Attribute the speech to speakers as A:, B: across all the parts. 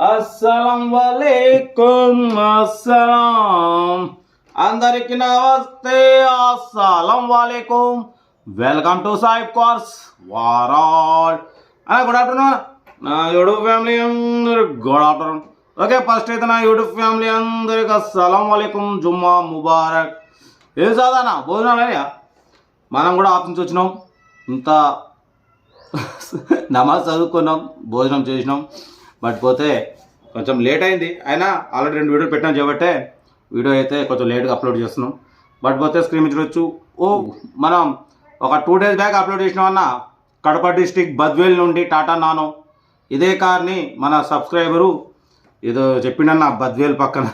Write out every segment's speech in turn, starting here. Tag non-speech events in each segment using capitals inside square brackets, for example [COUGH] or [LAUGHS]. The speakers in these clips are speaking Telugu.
A: అస్సలం వలైకుం అస్సలాం. అందరికి నమస్తే అస్సలం వాలేకుం. వెల్కమ్ టు సాయిబ్ కోర్స్ వారాల్ గుడ్ ఆఫ్టర్నూన్ నా యూట్యూబ్ ఫ్యామిలీ అందరు గుడ్ ఆఫ్టర్నూన్ ఓకే ఫస్ట్ అయితే నా యూట్యూబ్ ఫ్యామిలీ అందరికి అస్సలం వాలేకుం జుమ్మా ముబారక్. ఏం చదానా భోజనాలయ్యా మనం కూడా ఆఫీస్ నుంచి వచ్చినాం. ఇంత [LAUGHS] నమాజ్ చదువుకున్నాం భోజనం చేసినాం. బట్ పోతే కొంచెం లేట్ అయింది. అయినా ఆల్రెడీ రెండు వీడియోలు పెట్టాను చేయబట్టే వీడియో అయితే కొంచెం లేట్గా అప్లోడ్ చేస్తున్నాం. బట్ పోతే స్క్రీన్ చూడొచ్చు ఓ మనం ఒక టూ డేస్ బ్యాక్ అప్లోడ్ చేసినామన్న కడప డిస్టిక్ బద్వేల్ నుండి టాటా నానో. ఇదే కార్ని మన సబ్స్క్రైబరు ఏదో చెప్పిండన్న బద్వేల్ పక్కన.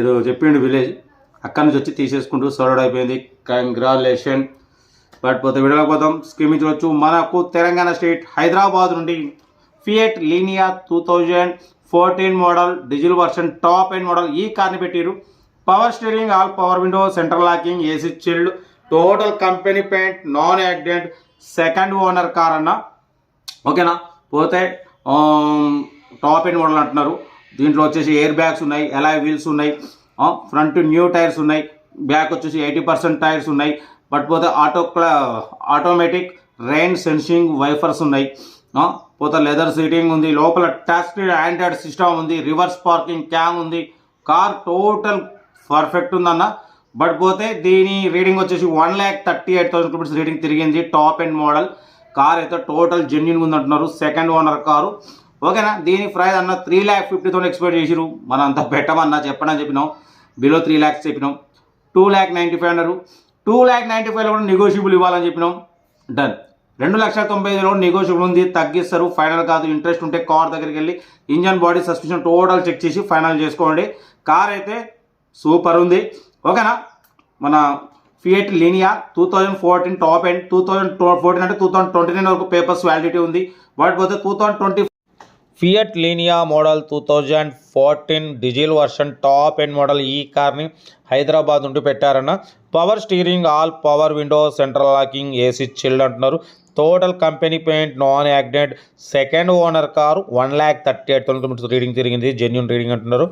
A: ఏదో చెప్పిండు విలేజ్. అక్కడి నుంచి వచ్చి తీసేసుకుంటూ సర్వడ్ అయిపోయింది. కంగ్రాలేషన్ బట్ పోతే వీడియోలోకి పోతాం స్క్రీన్ చూడొచ్చు మనకు తెలంగాణ స్టేట్ హైదరాబాద్ నుండి Fiat Linea two thousand fourteen model diesel version top end model ఈ కార్ని పెట్టిరు power steering all power window central locking AC chilled total company paint non accident second owner car అన్న. ఓకేనా? పోతే టాప్ అండ్ మోడల్ అంటున్నారు. దీంట్లో వచ్చేసి ఎయిర్ బ్యాగ్స్ ఉన్నాయి ఎలాయ్ వీల్స్ ఉన్నాయి ఫ్రంట్ న్యూ టైర్స్ ఉన్నాయి బ్యాక్ వచ్చేసి ఎయిటీ పర్సెంట్ టైర్స్ ఉన్నాయి బట్ పోతే ఆటో క్లా ఆటోమేటిక్ రెయిన్ సెన్సింగ్ వైఫర్స్ ఉన్నాయి. పోతే లెదర్ సీటింగ్ ఉంది లోపల టచ్ స్క్రీన్ ఆండ్రాయిడ్ సిస్టమ్ ఉంది రివర్స్ పార్కింగ్ క్యామ్ ఉంది. కార్ టోటల్ పర్ఫెక్ట్ ఉందన్న. బట్ పోతే దీని రీడింగ్ వచ్చేసి one lakh thirty eight thousand rupees reading తిరిగింది టాప్ ఎండ్ మోడల్ కార్ అయితే టోటల్ జెన్యున్ ఉంది అంటున్నారు సెకండ్ ఓనర్ కారు. ఓకేనా? దీని ప్రైస్ అన్న three lakh fifty thousand expect చేసిరు మనం అంత పెట్టమన్నా చెప్పండి చెప్పినాం. బిలో త్రీ ల్యాక్స్ చెప్పినాం. టూ ల్యాక్ నైంటీ ఫైవ్ అన్నారు. టూ ల్యాక్ నైంటీ ఫైవ్లో కూడా నెగోషియబుల్ ఇవ్వాలని చెప్పినాం. డన్ రెండు లక్షల తొంభై ఐదులో నెగోషియబుల్ ఉంది తగ్గిస్తారు ఫైనల్ కాదు ఇంట్రెస్ట్ ఉంటే కార్ దగ్గరికి వెళ్ళి engine body suspension total check చేసి ఫైనల్ చేసుకోండి. కార్ అయితే సూపర్ ఉంది. ఓకేనా మన Fiat Linea two thousand fourteen top end two thousand fourteen అంటే టూ థౌజండ్ ట్వంటీ నైన్ వరకు పేపర్స్ వ్యాలిడిటీ ఉంది. వాటి పోతే two thousand twenty Fiat Linea model two thousand fourteen diesel version top end model ఈ కార్ని హైదరాబాద్ నుండి పెట్టారన్న. Power steering all power window central locking AC chilled అంటున్నారు. Total company paint non accident second owner car one lakh thirty eight kilometres reading తిరిగింది. జెన్యున్ రీడింగ్ అంటున్నారు.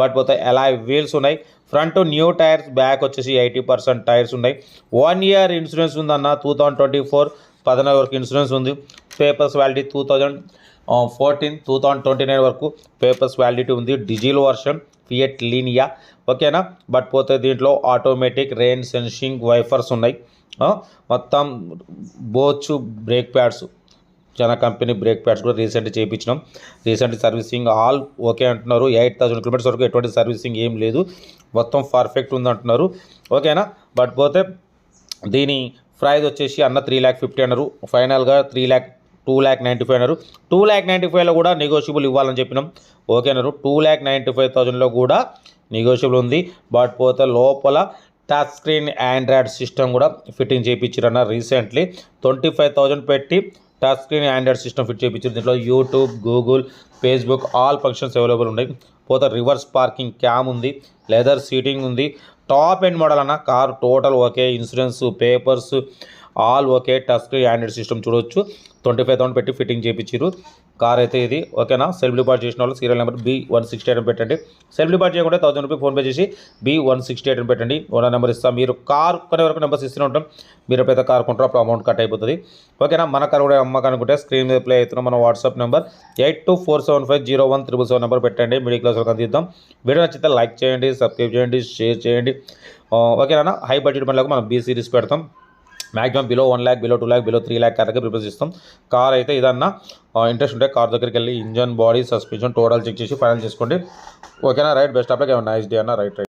A: బట్ పోతే ఎలా వీల్స్ ఉన్నాయి. ఫ్రంట్ న్యూ టైర్స్ బ్యాక్ వచ్చేసి ఎయిటీ పర్సెంట్ టైర్స్ ఉన్నాయి. వన్ ఇయర్ ఇన్సూరెన్స్ ఉందన్న. టూ థౌజండ్ ట్వంటీ ఫోర్ పదనైదు వరకు ఇన్సూరెన్స్ ఉంది. Papers validity two thousand. Fourteen two thousand twenty nine వరకు పేపర్స్ వ్యాలిడిటీ ఉంది. డిజిల్ వర్షన్ ఫియట్ లీనియా ఓకేనా? బట్ పోతే దీంట్లో ఆటోమేటిక్ రెయిన్ సెన్సింగ్ వైఫర్స్ ఉన్నాయి. మొత్తం బోచ్ బ్రేక్ ప్యాడ్స్ చాలా కంపెనీ బ్రేక్ ప్యాడ్స్ కూడా రీసెంట్ చేయించినాం రీసెంట్ సర్వీసింగ్ ఆల్ ఓకే అంటున్నారు. ఎయిట్ థౌసండ్ కిలోమీటర్స్ వరకు ఎటువంటి సర్వీసింగ్ ఏం లేదు. మొత్తం పర్ఫెక్ట్ ఉంది అంటున్నారు. ఓకేనా? బట్ పోతే దీని ప్రైజ్ వచ్చేసి అన్న త్రీ ల్యాక్ ఫిఫ్టీ అన్నారు. ఫైనల్గా three lakh two lakh ninety five అన్నారు. టూ ల్యాక్ నైంటీ ఫైవ్లో కూడా నెగోషియబుల్ ఇవ్వాలని చెప్పినాం. ఓకే అన్నారు. టూ ల్యాక్ నైంటీ ఫైవ్ థౌజండ్లో కూడా నెగోషియబుల్ ఉంది. బట్ పోతే లోపల టచ్ స్క్రీన్ ఆండ్రాయిడ్ సిస్టమ్ కూడా ఫిట్టింగ్ చేయించారన్న రీసెంట్లీ. ట్వంటీ ఫైవ్ థౌజండ్ పెట్టి touch screen Android system fit చేయించారు దీంట్లో YouTube Google Facebook all functions available ఉన్నాయి. పోతే రివర్స్ పార్కింగ్ క్యామ్ ఉంది. లెదర్ సీటింగ్ ఉంది. టాప్ ఎండ్ మోడల్ అన్న car total okay. Insurance papers all okay touch screen system చూడొచ్చు. ట్వంటీ ఫైవ్ థౌసండ్ పెట్టి ఫిట్టింగ్ చేయించారు కార్ అయితే ఇది ఓకేనా? సెల్ఫ్ డిపార్ట్ చేసిన వాళ్ళు serial number B one sixty eight పెట్టండి. సెల్ఫ్ డిపార్ట్ చేయకుండా థౌసండ్ రూపీ ఫోన్పే చేసి బి వన్ సిక్స్టీ ఎయిట్ పెట్టండి. ఓనర్ నెంబర్ ఇస్తాం. మీరు కార్ కొనే వరకు నెంబర్స్ ఇస్తూనే ఉంటాం. మీరు పెద్ద కార్ కొంటారు అప్పుడు అమౌంట్ కట్ అయిపోతుంది. ఓకేనా? మన కార్ కూడా అమ్మకనుకుంటే స్క్రీన్ మీద ప్లే అవుతున్న మన WhatsApp number eight two four seven five zero one triple seven number పెట్టండి. మిడిల్ క్లాస్ వరకు అందిద్దాం. వీడియో నచ్చితే లైక్ చేయండి సబ్స్క్రైబ్ చేయండి షేర్ చేయండి. ఓకేనా? హై బడ్జెట్ మనలకు మనం బీ సిరీస్ పెడతాం. Maximum below one lakh below two lakh below three lakh car prepare చేస్తాం. కార్ అయితే ఇదన్నా ఇంట్రెస్ట్ ఉంటే కార్ దగ్గరికి వెళ్ళి engine body suspension total check చేసి ఫైనల్ చేసుకోండి. ఓకేనా right best of luck nice day అన్న రైట్ రైట్